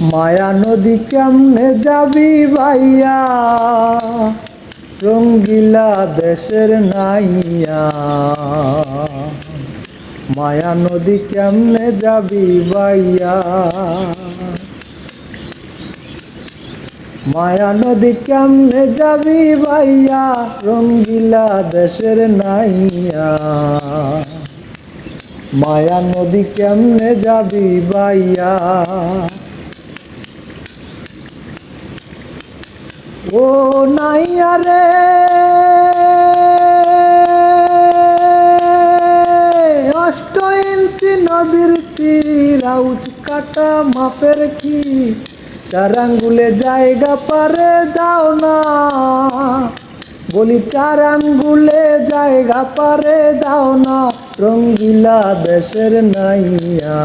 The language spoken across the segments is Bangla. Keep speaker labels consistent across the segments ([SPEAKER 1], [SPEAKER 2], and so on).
[SPEAKER 1] মায়া নদী কেমনে যাবি ভাইয়া? রঙ্গিলা দেশের নাইয়া। মায়া নদী কেমনে যাবি ভাইয়া? মায়া নদী কেমনে যাবি ভাইয়া? রঙ্গিলা দেশের নাইয়া। মায়া নদী কেমনে যাবি ভাইয়া? ও নাইয়া রে। অষ্ট ইঞ্চি নদীর তীর, আউচ কাটা মাপের কি চার আঙ্গুলে জায়গা পারে দাও না। বলি চার আঙ্গুলে জায়গা পারে দাও না, রঙ্গিলা দেশের নাইয়া।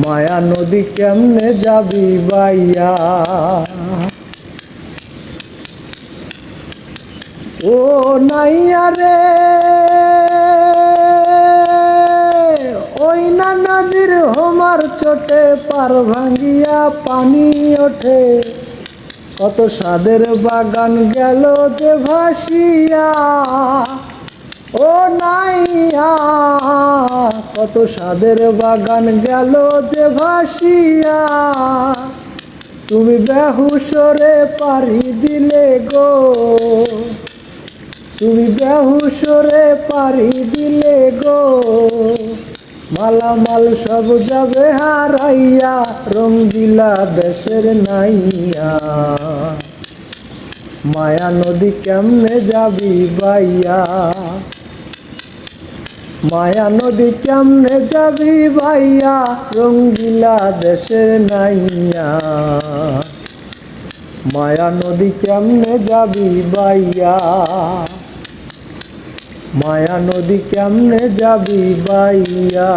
[SPEAKER 1] মায়া নদী কেমনে যাবি বাইয়া ও নাইয়া রে, ওই না নদীর হোমার চোটে পার ভাঙ্গিয়া পানি ওঠে। কত সাদের বাগান গেল যে ভাসিয়া। কত সাদের বাগান গেল যে ভাসিয়া। তুমি বেহুসরে পারি দিলে গো। তুমি বেহুসরে পারি দিলে গো। মালামাল সব যাবে হারাইয়া, রঙ্গিলা দেশের নাইয়া। মায়া নদী কেমনে যাবি বাইয়া? মায়া নদী কেমনে যাবি ভাইয়া, রঙ্গিলা দেশের নাইয়া। মায়া নদী কেমনে যাবি বাইয়া মায়া নদী কেমনে যাবি বাইয়া